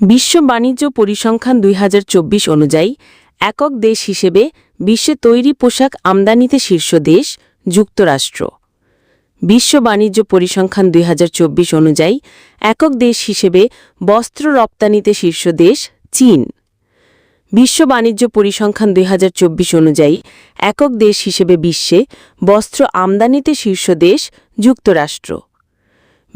বিশ্ব বাণিজ্য পরিসংখ্যান দুই হাজার চব্বিশ অনুযায়ী, একক দেশ হিসেবে বিশ্বে তৈরি পোশাক আমদানিতে শীর্ষ দেশ যুক্তরাষ্ট্র। বিশ্ব বাণিজ্য পরিসংখ্যান দুই হাজার চব্বিশ অনুযায়ী, একক দেশ হিসেবে বস্ত্র রপ্তানিতে শীর্ষ দেশ চীন। বিশ্ব বাণিজ্য পরিসংখ্যান দুই হাজার চব্বিশ অনুযায়ী, একক দেশ হিসেবে বিশ্বে বস্ত্র আমদানিতে শীর্ষ দেশ যুক্তরাষ্ট্র।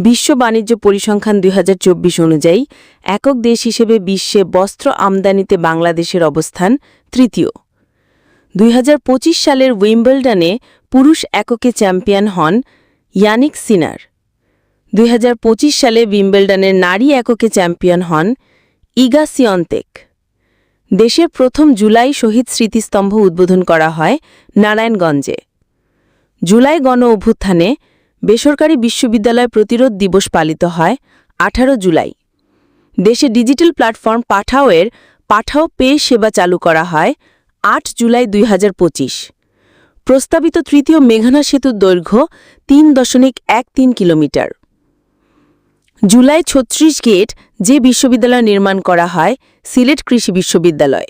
বিশ্ব বাণিজ্য পরিসংখ্যান দুই হাজার চব্বিশ অনুযায়ী, একক দেশ হিসেবে বিশ্বে বস্ত্র আমদানিতে বাংলাদেশের অবস্থান তৃতীয়। দুই হাজার পঁচিশ সালের উইম্বলডনে পুরুষ এককে চ্যাম্পিয়ন হন ইয়ানিক সিনার। দুই হাজার পঁচিশ সালে উইম্বলডনের নারী এককে চ্যাম্পিয়ন হন ইগা সিয়ন্তেক। দেশের প্রথম জুলাই শহীদ স্মৃতিস্তম্ভ উদ্বোধন করা হয় নারায়ণগঞ্জে। জুলাই গণ অভ্যুত্থানে বেসরকারি বিশ্ববিদ্যালয় প্রতিরোধ দিবস পালিত হয় আঠারো জুলাই। দেশে ডিজিটাল প্ল্যাটফর্ম পাঠাওয়ের পাঠাও পে সেবা চালু করা হয় আট জুলাই দুই হাজার পঁচিশ। প্রস্তাবিত তৃতীয় মেঘনা সেতুর দৈর্ঘ্য তিন দশমিক এক তিন কিলোমিটার। জুলাই ছত্রিশ গেট যে বিশ্ববিদ্যালয় নির্মাণ করা হয় সিলেট কৃষি বিশ্ববিদ্যালয়।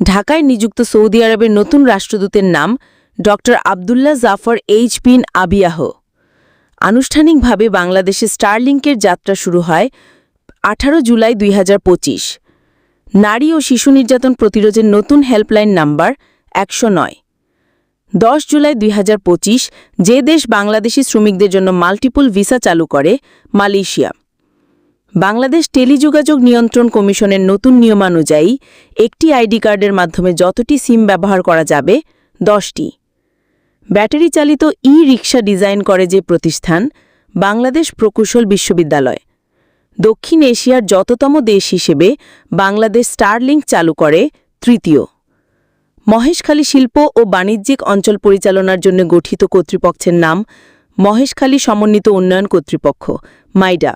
ঢাকায় নিযুক্ত সৌদি আরবের নতুন রাষ্ট্রদূতের নাম ড Abdullah Jafar H bin Abiyah. আনুষ্ঠানিকভাবে বাংলাদেশে স্টারলিংকের যাত্রা শুরু হয় আঠারো জুলাই দুই হাজার পঁচিশ। নারী ও শিশু নির্যাতন প্রতিরোধের নতুন হেল্পলাইন নাম্বার একশো নয়। দশ জুলাই দুই হাজার পঁচিশ, যে দেশ বাংলাদেশি শ্রমিকদের জন্য মাল্টিপল ভিসা চালু করে, মালয়েশিয়া। বাংলাদেশ টেলিযোগাযোগ নিয়ন্ত্রণ কমিশনের নতুন নিয়মানুযায়ী একটি আইডি কার্ডের মাধ্যমে যতটি সিম ব্যবহার করা যাবে, দশটি। ব্যাটারি চালিত ই রিক্সা ডিজাইন করে যে প্রতিষ্ঠান, বাংলাদেশ প্রকৌশল বিশ্ববিদ্যালয়। দক্ষিণ এশিয়ার যততম দেশ হিসেবে বাংলাদেশ স্টারলিংক চালু করে, তৃতীয়। মহেশখালী শিল্প ও বাণিজ্যিক অঞ্চল পরিচালনার জন্য গঠিত কর্তৃপক্ষের নাম মহেশখালী সমন্বিত উন্নয়ন কর্তৃপক্ষ, মাইডা।